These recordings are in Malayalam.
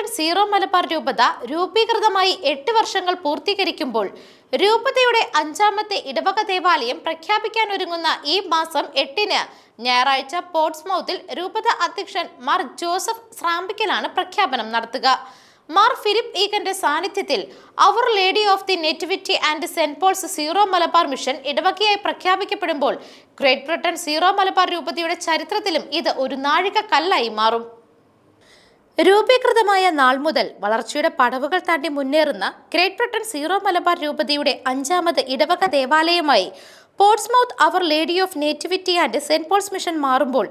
ബ്രിട്ടൻ സീറോ മലബാർ രൂപത രൂപീകൃതമായി എട്ട് വർഷങ്ങൾ പൂർത്തീകരിക്കുമ്പോൾ രൂപതയുടെ അഞ്ചാമത്തെ ഇടവക ദേവാലയം പ്രഖ്യാപിക്കാനൊരുങ്ങുന്ന ഈ മാസം എട്ടിന് ഞായറാഴ്ച പോർട്സ്മൗത്തിൽ രൂപത അധ്യക്ഷൻ മാർ ജോസഫ് സ്രാമ്പിക്കലാണ് പ്രഖ്യാപനം നടത്തുക. മാർ ഫിലിപ്പ് ഈഗന്റെ സാന്നിധ്യത്തിൽ Our Lady of the Nativity and Saint Paul's Syro Malabar mission ഇടവകയായി പ്രഖ്യാപിക്കപ്പെടുമ്പോൾ ഗ്രേറ്റ് ബ്രിട്ടൻ സീറോ മലബാർ രൂപതയുടെ ചരിത്രത്തിലും ഇത് ഒരു നാഴിക കല്ലായി മാറും. രൂപീകൃതമായ നാൾ മുതൽ വളർച്ചയുടെ പടവുകൾ താണ്ടി മുന്നേറുന്ന ഗ്രേറ്റ് ബ്രിട്ടൻ സീറോ മലബാർ രൂപതയുടെ അഞ്ചാമത് ഇടവക ദേവാലയമായി Portsmouth Our Lady of Nativity and Saint Paul's mission മാറുമ്പോൾ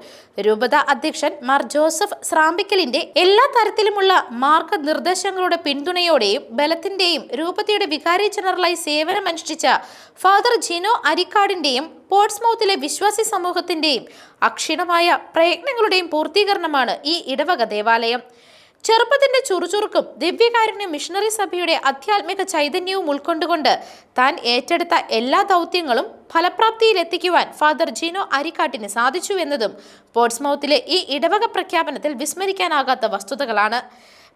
രൂപത അധ്യക്ഷൻ മാർ ജോസഫ് സ്രാമ്പിക്കലിന്റെ എല്ലാ തരത്തിലുമുള്ള മാർഗനിർദ്ദേശങ്ങളുടെ പിന്തുണയോടെയും ബലത്തിന്റെയും രൂപതയുടെ വികാരി ജനറലായി സേവനമനുഷ്ഠിച്ച ഫാദർ ജിനോ അരിക്കാടിന്റെയും പോർട്സ്മൗത്തിലെ വിശ്വാസി സമൂഹത്തിന്റെയും അക്ഷീണമായ പ്രയത്നങ്ങളുടെയും പൂർത്തീകരണമാണ് ഈ ഇടവക ദേവാലയം. ചെറുപ്പത്തിന്റെ ചുറുചുറുക്കും ദിവ്യകാരുണ്യ മിഷണറി സഭയുടെ അധ്യാത്മിക ചൈതന്യവും ഉൾക്കൊണ്ടുകൊണ്ട് താൻ ഏറ്റെടുത്ത എല്ലാ ദൗത്യങ്ങളും ഫലപ്രാപ്തിയിലെത്തിക്കുവാൻ ഫാദർ ജീനോ അരിക്കാട്ടിന് സാധിച്ചു എന്നതും പോർട്സ്മൌത്തിലെ ഈ ഇടവക പ്രഖ്യാപനത്തിൽ വിസ്മരിക്കാനാകാത്ത വസ്തുതകളാണ്.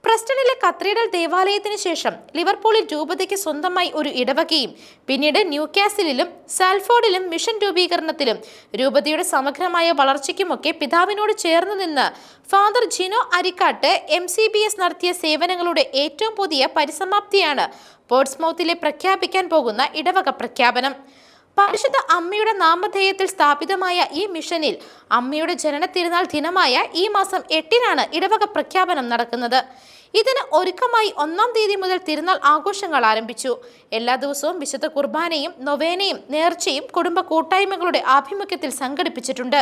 പ്രസ്റ്റണിലെ കത്രീഡൽ ദേവാലയത്തിന് ശേഷം ലിവർപൂളിൽ രൂപതയ്ക്ക് സ്വന്തമായി ഒരു ഇടവകയും പിന്നീട് ന്യൂകാസിലും സാൽഫോർഡിലും മിഷൻ രൂപീകരണത്തിലും രൂപതയുടെ സമഗ്രമായ വളർച്ചയ്ക്കുമൊക്കെ പിതാവിനോട് ചേർന്ന് നിന്ന് father Jino Arikkatt M C B S നടത്തിയ സേവനങ്ങളുടെ ഏറ്റവും പുതിയ പരിസമാപ്തിയാണ് പോർട്സ്മൗത്തിലെ പ്രഖ്യാപിക്കാൻ പോകുന്ന ഇടവക പ്രഖ്യാപനം. പരിശുദ്ധ അമ്മയുടെ നാമധേയത്തിൽ സ്ഥാപിതമായ ഈ മിഷനിൽ അമ്മയുടെ ജനന തിരുനാൾ ദിനമായ ഈ മാസം എട്ടിനാണ് ഇടവക പ്രഖ്യാപനം നടക്കുന്നത്. ഇതിന് ഒരുക്കമായി ഒന്നാം തീയതി മുതൽ തിരുനാൾ ആഘോഷങ്ങൾ ആരംഭിച്ചു. എല്ലാ ദിവസവും വിശുദ്ധ കുർബാനയും നൊവേനയും നേർച്ചയും കുടുംബ കൂട്ടായ്മകളുടെ ആഭിമുഖ്യത്തിൽ സംഘടിപ്പിച്ചിട്ടുണ്ട്.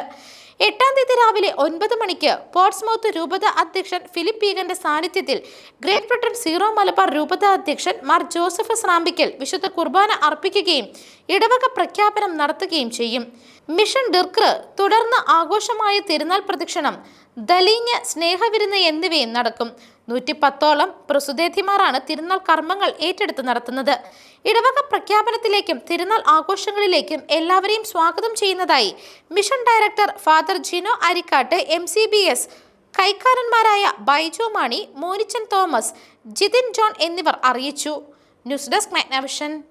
എട്ടാം തീയതി രാവിലെ ഒൻപത് മണിക്ക് പോർട്സ്മൗത്ത് രൂപത അധ്യക്ഷൻ ഫിലിപ്പ് പീഗന്റെ സാന്നിധ്യത്തിൽ ഗ്രേറ്റ് ബ്രിട്ടൻ സീറോ മലബാർ രൂപത അധ്യക്ഷൻ മാർ ജോസഫ് സ്രാമ്പിക്കൽ വിശുദ്ധ കുർബാന അർപ്പിക്കുകയും ഇടവക പ്രഖ്യാപനം നടത്തുകയും ചെയ്യും. മിഷൻ ഡിർക്ർ തുടർന്ന് ആഘോഷമായ തിരുനാൾ പ്രദക്ഷിണം ദലീഞ്ഞ സ്നേഹവിരുന്ന് എന്നിവയും നടക്കും. നൂറ്റി പത്തോളം പ്രസുദേധിമാരാണ് തിരുനാൾ കർമ്മങ്ങൾ ഏറ്റെടുത്ത് നടത്തുന്നത്. ഇടവക പ്രഖ്യാപനത്തിലേക്കും തിരുനാൾ ആഘോഷങ്ങളിലേക്കും എല്ലാവരെയും സ്വാഗതം ചെയ്യുന്നതായി mission director Jino Arikkatt M C B S കൈക്കാരന്മാരായ Baiju Mani Monichan Thomas Jithin John എന്നിവർ അറിയിച്ചു. News desk Magnavision